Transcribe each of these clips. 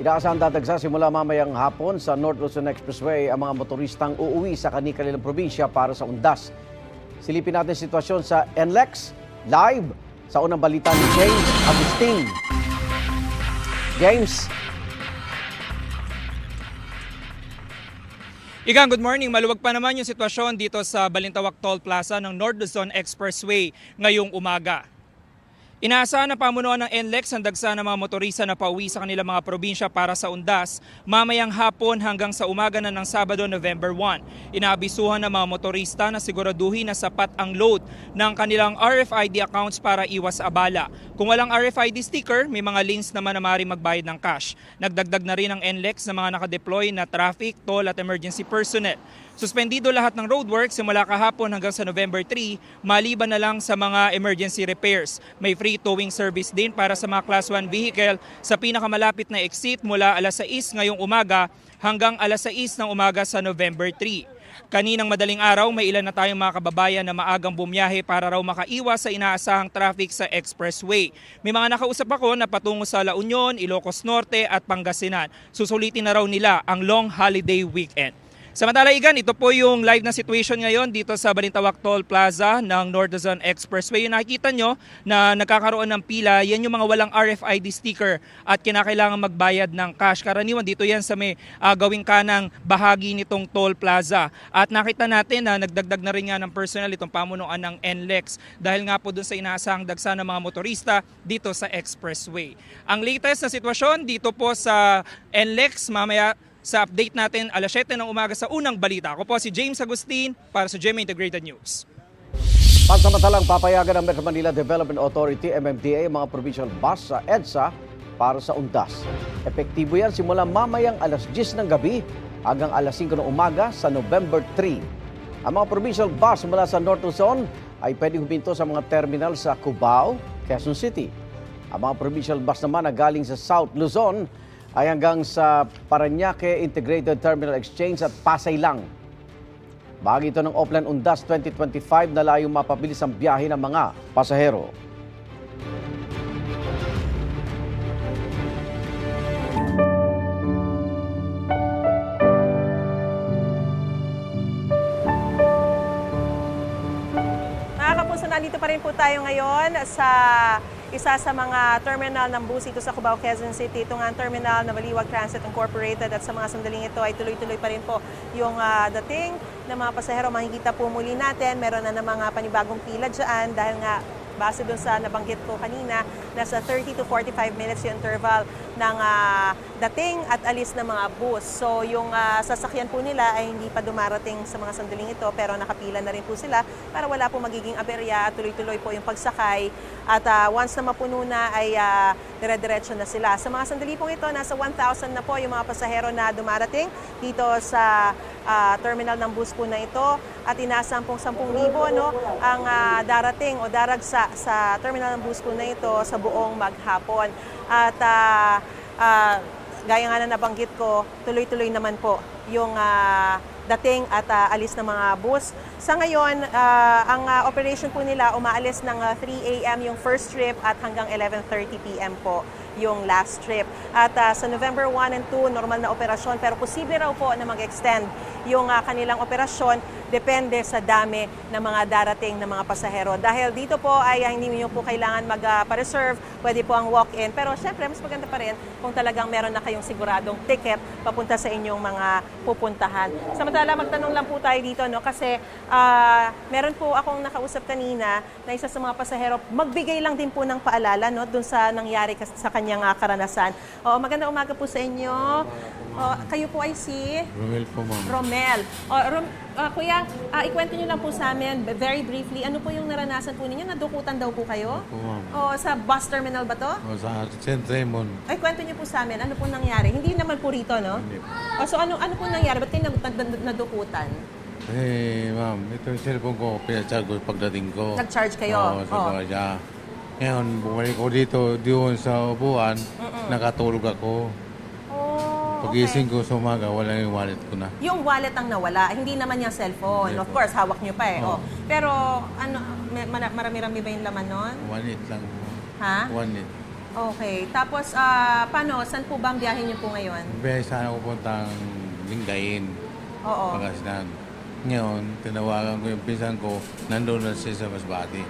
Inaasahan dadagsa simula mamayang hapon sa North Luzon Expressway ang mga motoristang uuwi sa kanilang probinsya para sa undas. Silipin natin sitwasyon sa NLEX live sa unang balita ni James Agustin. James, Igang, good morning. Maluwag pa naman yung sitwasyon dito sa Balintawak Toll Plaza ng North Luzon Expressway ngayong umaga. Inaasahan ng pamunuan ng NLEX ang dagsa ng mga motorista na pauwi sa kanilang mga probinsya para sa undas mamayang hapon hanggang sa umaga na ng Sabado, November 1. Inaabisuhan ng mga motorista na siguraduhin na sapat ang load ng kanilang RFID accounts para iwas abala. Kung walang RFID sticker, may mga links naman na maaaring magbayad ng cash. Nagdagdag na rin ang NLEX ng mga nakadeploy na traffic, toll at emergency personnel. Suspendido lahat ng roadwork simula kahapon hanggang sa November 3, maliban na lang sa mga emergency repairs. May free towing service din para sa mga Class 1 vehicle sa pinakamalapit na exit mula alas 6 ngayong umaga hanggang alas 6 ng umaga sa November 3. Kaninang madaling araw, may ilan na tayong mga kababayan na maagang bumiyahe para raw makaiwas sa inaasahang traffic sa expressway. May mga nakausap ako na patungo sa La Union, Ilocos Norte at Pangasinan. Susulitin na raw nila ang long holiday weekend. Samantala, Igan, ito po yung live na situation ngayon dito sa Balintawak Toll Plaza ng North Luzon Expressway. Yung nakikita nyo na nagkakaroon ng pila, yan yung mga walang RFID sticker at kinakailangan magbayad ng cash. Karaniwan dito yan sa may ah, gawing kanang bahagi nitong toll plaza. At nakita natin na nagdagdag na rin nga ng personnel itong pamunuan ng NLEX dahil nga po dun sa inaasahang dagsa ng mga motorista dito sa expressway. Ang latest na sitwasyon dito po sa NLEX mamaya sa update natin alas 7 ng umaga sa unang balita. Ako po si James Agustin para sa GMA Integrated News. pansamantalang papayagan ng Metro Manila Development Authority, MMDA, mga provincial bus sa EDSA para sa undas. Epektibo yan simula mamayang alas 10 ng gabi hanggang alas 5 ng umaga sa November 3. Ang mga provincial bus mula sa North Luzon ay pwedeng huminto sa mga terminal sa Cubao, Quezon City. Ang mga provincial bus naman na galing sa South Luzon ay hanggang sa Paranaque Integrated Terminal Exchange at Pasay lang. Bahagi ito ng Oplan Undas 2025 na layong mapabilis ang biyahe ng mga pasahero. Mga kapuso, nandito pa rin po tayo ngayon sa isa sa mga terminal ng bus dito sa Cubao, Quezon City. Ito nga ang terminal na Baliwag Transit Incorporated at sa mga sandaling ito ay tuloy-tuloy pa rin po yung ah, dating ng mga pasahero. Makikita po muli natin, meron na ng mga panibagong pila dyan dahil nga base doon sa nabanggit ko kanina, nasa 30 to 45 minutes yung interval ng ah, dating at alis ng mga bus. So yung ah, sasakyan po nila ay hindi pa dumarating sa mga sandaling ito pero nakapila na rin po sila para wala po magiging aberya at tuloy-tuloy po yung pagsakay. At ah, once na mapuno na ay ah, dire-diretso na sila. Sa mga sandali pong ito, nasa 1,000 na po yung mga pasahero na dumarating dito sa ah, terminal ng bus po na ito at inaasahan pong 10,000 no, ang ah, darating o daragsa sa terminal ng bus po na ito sa buong maghapon. At ah, ah, gaya nga na nabanggit ko, tuloy-tuloy naman po yung ah, dating at ah, alis ng mga bus. Sa ngayon, ah, ang ah, operation po nila umaalis ng ah, 3 a.m. yung first trip at hanggang 11.30 p.m. po yung last trip. At ah, sa November 1 and 2, normal na operasyon pero posible raw po na mag-extend yung ah, kanilang operasyon depende sa dami ng mga darating na mga pasahero. Dahil dito po ay ah, hindi niyo po kailangan mag-reserve, pwede po ang walk-in. Pero syempre, mas maganda pa rin kung talagang meron na kayong siguradong ticket papunta sa inyong mga pupuntahan. Samantala, magtanong lang po tayo dito, no? Kasi ah, meron po akong nakausap kanina na isa sa mga pasahero, magbigay lang din po ng paalala, no? Doon sa nangyari sa kanyang ah, karanasan. O, magandang umaga po sa inyo. O, kayo po ay si... Romel po, ma'am. Romel. O, Rom, ah, kuya, ah, ikwento niyo lang po sa amin, very briefly, ano po yung naranasan po ninyo? Nadukutan daw po kayo? Po, ma'am. Sa bus terminal ba to? O, sa St. Raymond. Ay, kwento niyo po sa amin, ano po nangyari? Hindi naman po rito, no? Hindi po. O, so, ano, ano po nangyari? Ba't kayo nad- nad- nadukutan? Eh, ma'am, ito yung cellphone ko, pinacharge ko pagdating ko. Nag-charge kayo? Oo, sa Oo. Baraya. Ngayon, bumalik ko dito, doon sa upuan, nakatulog ako. Oh, Pagising ko sa umaga, wala yung wallet ko na. Yung wallet ang nawala, hindi naman yung cellphone. Hindi Of po. course, hawak niyo pa eh. Oo. Oh. Pero, ano, may- mana- marami-rami ba yung laman nun? Wallet lang. Ha? Wallet. Okay. Tapos, ah, paano? Saan po ba ang biyahe niyo po ngayon? Biyahe sana ako puntang Lingayen, Oo. Pangasinan. Ngayon, tinawagan ko yung pinsan ko, nandun na siya sa Masbate.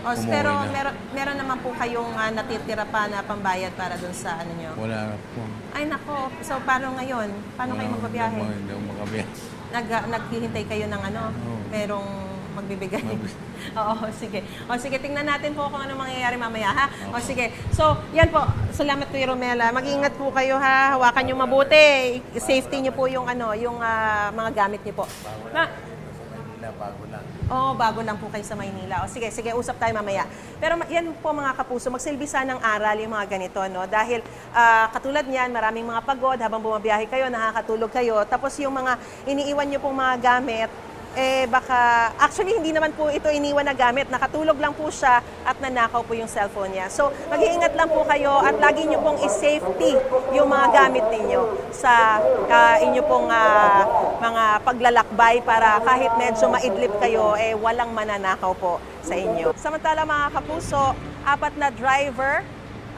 O, Umuwi pero na. meron, meron naman po kayong ah, natitira pa na pambayad para dun sa ano nyo. Wala na po. Ay nako, so paano ngayon? Paano kayo Wala- magbabiyahe? Hindi ako- makabiyahe. Nag, naghihintay kayo ng ano? Oo. Merong magbibigay. Mag- Oo, sige. O sige, tingnan natin po kung ano mangyayari mamaya, ha? O sige. So, yan po. Salamat Kuya Romela. Mag-ingat po kayo, ha? Hawakan nyo mabuti. Safety nyo po yung ano, yung ah, mga gamit nyo po. Na, Nabago lang. Oo, bago lang po kayo sa Maynila. O sige, sige, usap tayo mamaya. Pero yan po mga kapuso, magsilbi sana ng aral yung mga ganito, no? Dahil ah, katulad niyan, maraming mga pagod habang bumabiyahe kayo, nakakatulog kayo. Tapos yung mga iniiwan nyo pong mga gamit, eh baka, actually hindi naman po ito iniwan na gamit, nakatulog lang po siya at nanakaw po yung cellphone niya. So mag-iingat lang po kayo at lagi nyo pong i-safety yung mga gamit ninyo sa ah, inyo pong ah, mga paglalakbay para kahit medyo maidlip kayo, eh walang mananakaw po sa inyo. Samantala mga kapuso, apat na driver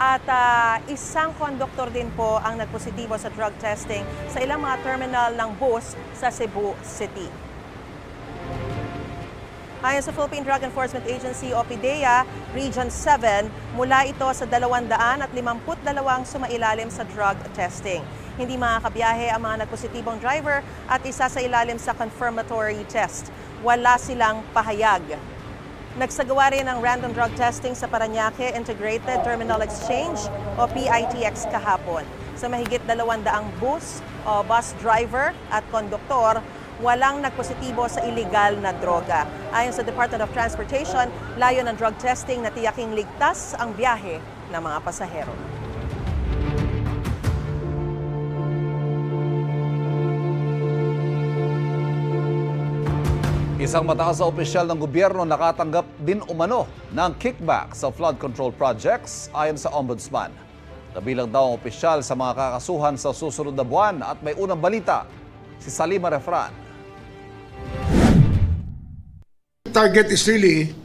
at ah, isang konduktor din po ang nagpositibo sa drug testing sa ilang mga terminal ng bus sa Cebu City. Ayon sa Philippine Drug Enforcement Agency o PDEA, Region 7, mula ito sa 252 sumailalim sa drug testing. Hindi makakabiyahe ang mga nagpositibong driver at isa sa ilalim sa confirmatory test. Wala silang pahayag. Nagsagawa rin ng random drug testing sa Paranaque Integrated Terminal Exchange o PITX kahapon. Sa mahigit 200 bus o bus driver at konduktor, walang nagpositibo sa illegal na droga. Ayon sa Department of Transportation, layo ng drug testing na tiyaking ligtas ang biyahe ng mga pasahero. Isang mataas na opisyal ng gobyerno nakatanggap din umano ng kickback sa flood control projects ayon sa ombudsman. Kabilang daw ang opisyal sa mga kakasuhan sa susunod na buwan at may unang balita, si Salima Refran. Target is really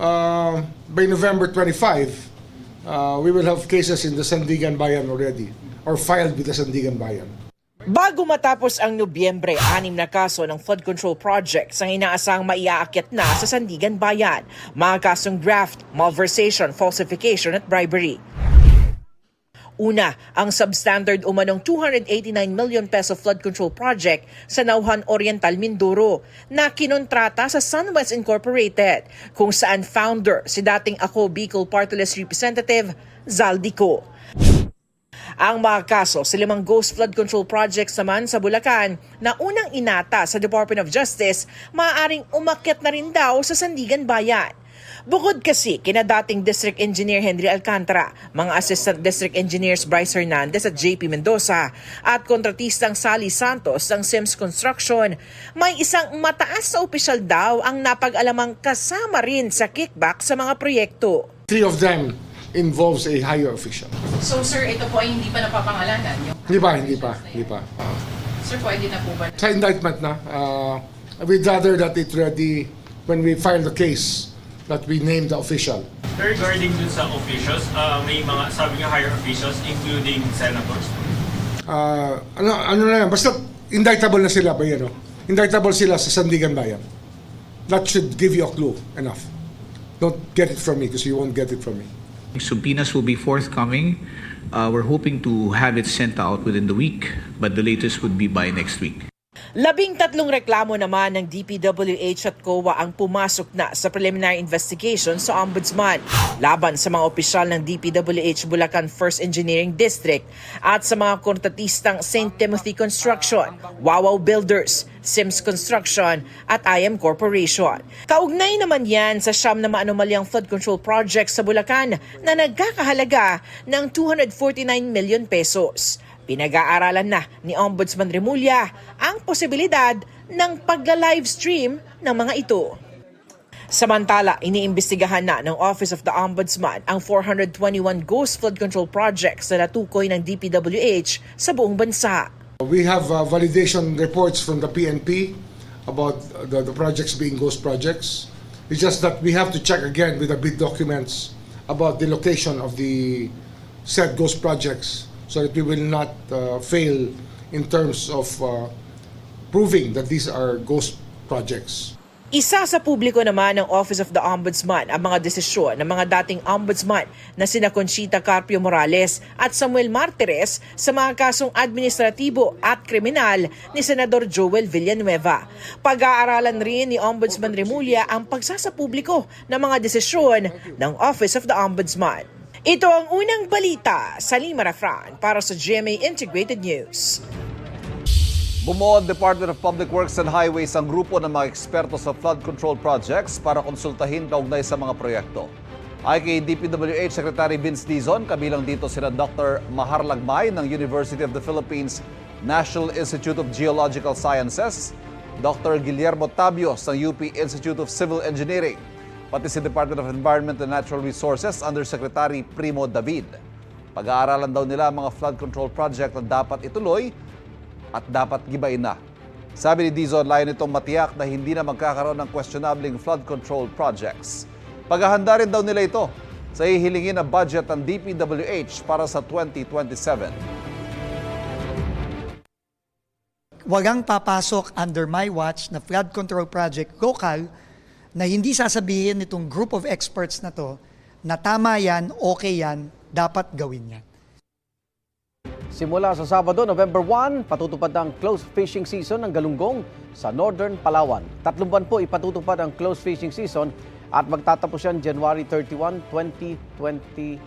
uh, by November 25, uh, we will have cases in the Sandigan Bayan already or filed with the Sandigan Bayan. Bago matapos ang Nobyembre, anim na kaso ng flood control projects ang inaasang maiaakyat na sa Sandigan Bayan. Mga kasong graft, malversation, falsification at bribery. Una, ang substandard umanong 289 million peso flood control project sa Nauhan Oriental, Mindoro na kinontrata sa SunWest Incorporated kung saan founder si dating ako Bicol Party List Representative Zaldico. Ang mga kaso sa limang ghost flood control projects naman sa Bulacan na unang inata sa Department of Justice, maaaring umakyat na rin daw sa Sandigan Bayan. Bukod kasi kina dating District Engineer Henry Alcantara, mga Assistant District Engineers Bryce Hernandez at JP Mendoza, at kontratistang Sally Santos ng Sims Construction, may isang mataas na opisyal daw ang napag-alamang kasama rin sa kickback sa mga proyekto. Three of them involves a higher official. So sir, ito po ay hindi pa napapangalanan yung Hindi pa, hindi pa, hindi pa. Uh, Sir, pwede na po ba? sa indictment na, uh, we'd rather that it ready when we file the case that we name the official. Regarding dun sa officials, ah, may mga sabi nga higher officials including senators. Uh, ano, ano na yan, basta indictable na sila pa yan, no? Indictable sila sa Sandigan Bayan. That should give you a clue enough. Don't get it from me because you won't get it from me. Subpoenas will be forthcoming. Uh, we're hoping to have it sent out within the week, but the latest would be by next week. Labing tatlong reklamo naman ng DPWH at COA ang pumasok na sa preliminary investigation sa Ombudsman laban sa mga opisyal ng DPWH Bulacan First Engineering District at sa mga kontratistang St. Timothy Construction, Wawaw Builders, Sims Construction at IM Corporation. Kaugnay naman yan sa siyam na maanumalyang flood control project sa Bulacan na nagkakahalaga ng 249 million pesos. Pinag-aaralan na ni Ombudsman Remulla ang posibilidad ng pagla-livestream ng mga ito. Samantala, iniimbestigahan na ng Office of the Ombudsman ang 421 ghost flood control projects na natukoy ng DPWH sa buong bansa. We have uh, validation reports from the PNP about the, the projects being ghost projects. It's just that we have to check again with the bid documents about the location of the said ghost projects so that we will not uh, fail in terms of uh, proving that these are ghost projects. Isa sa publiko naman ng Office of the Ombudsman ang mga desisyon ng mga dating ombudsman na sina Conchita Carpio Morales at Samuel Martires sa mga kasong administratibo at kriminal ni Senador Joel Villanueva. Pag-aaralan rin ni Ombudsman Remulla ang pagsasapubliko ng mga desisyon ng Office of the Ombudsman. Ito ang unang balita sa Lima Rafran para sa GMA Integrated News. Bumuo ang Department of Public Works and Highways ang grupo ng mga eksperto sa flood control projects para konsultahin kaugnay sa mga proyekto. Ay kay DPWH Secretary Vince Dizon, kabilang dito sina Dr. Mahar Lagmay ng University of the Philippines National Institute of Geological Sciences, Dr. Guillermo Tabios ng UP Institute of Civil Engineering, pati si Department of Environment and Natural Resources under Secretary Primo David. Pag-aaralan daw nila ang mga flood control project na dapat ituloy at dapat gibain na. Sabi ni Dizon, layo nitong matiyak na hindi na magkakaroon ng questionabling flood control projects. Paghahanda rin daw nila ito sa hihilingin na budget ng DPWH para sa 2027. walang papasok under my watch na flood control project local na hindi sasabihin nitong group of experts na to na tama yan, okay yan, dapat gawin yan. Simula sa Sabado, November 1, patutupad ang close fishing season ng galunggong sa Northern Palawan. Tatlong buwan po ipatutupad ang close fishing season at magtatapos yan January 31, 2026.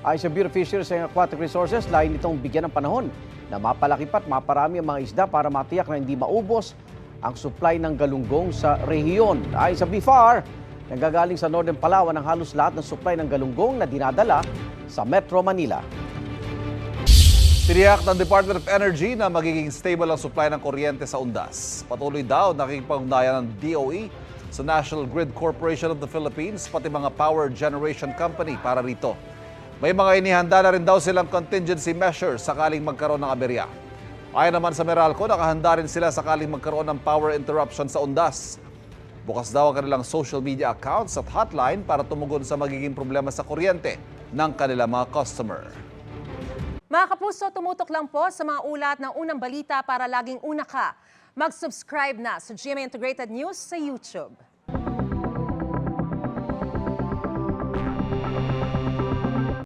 Ayon sa Bureau of Fisheries and Aquatic Resources, layo nitong bigyan ng panahon na mapalaki pa't maparami ang mga isda para matiyak na hindi maubos ang supply ng galunggong sa rehiyon. Ayon sa BFAR, nanggagaling sa Northern Palawan ang halos lahat ng supply ng galunggong na dinadala sa Metro Manila. Tiniyak ng Department of Energy na magiging stable ang supply ng kuryente sa Undas. Patuloy daw nakikipag-ugnayan ng DOE sa National Grid Corporation of the Philippines pati mga power generation company para rito. May mga inihanda na rin daw silang contingency measures sakaling magkaroon ng aberya. Ayon naman sa Meralco, nakahanda rin sila sakaling magkaroon ng power interruption sa Undas. Bukas daw ang kanilang social media accounts at hotline para tumugon sa magiging problema sa kuryente ng kanilang mga customer. Mga kapuso, tumutok lang po sa mga ulat ng unang balita para laging una ka. Mag-subscribe na sa GMA Integrated News sa YouTube.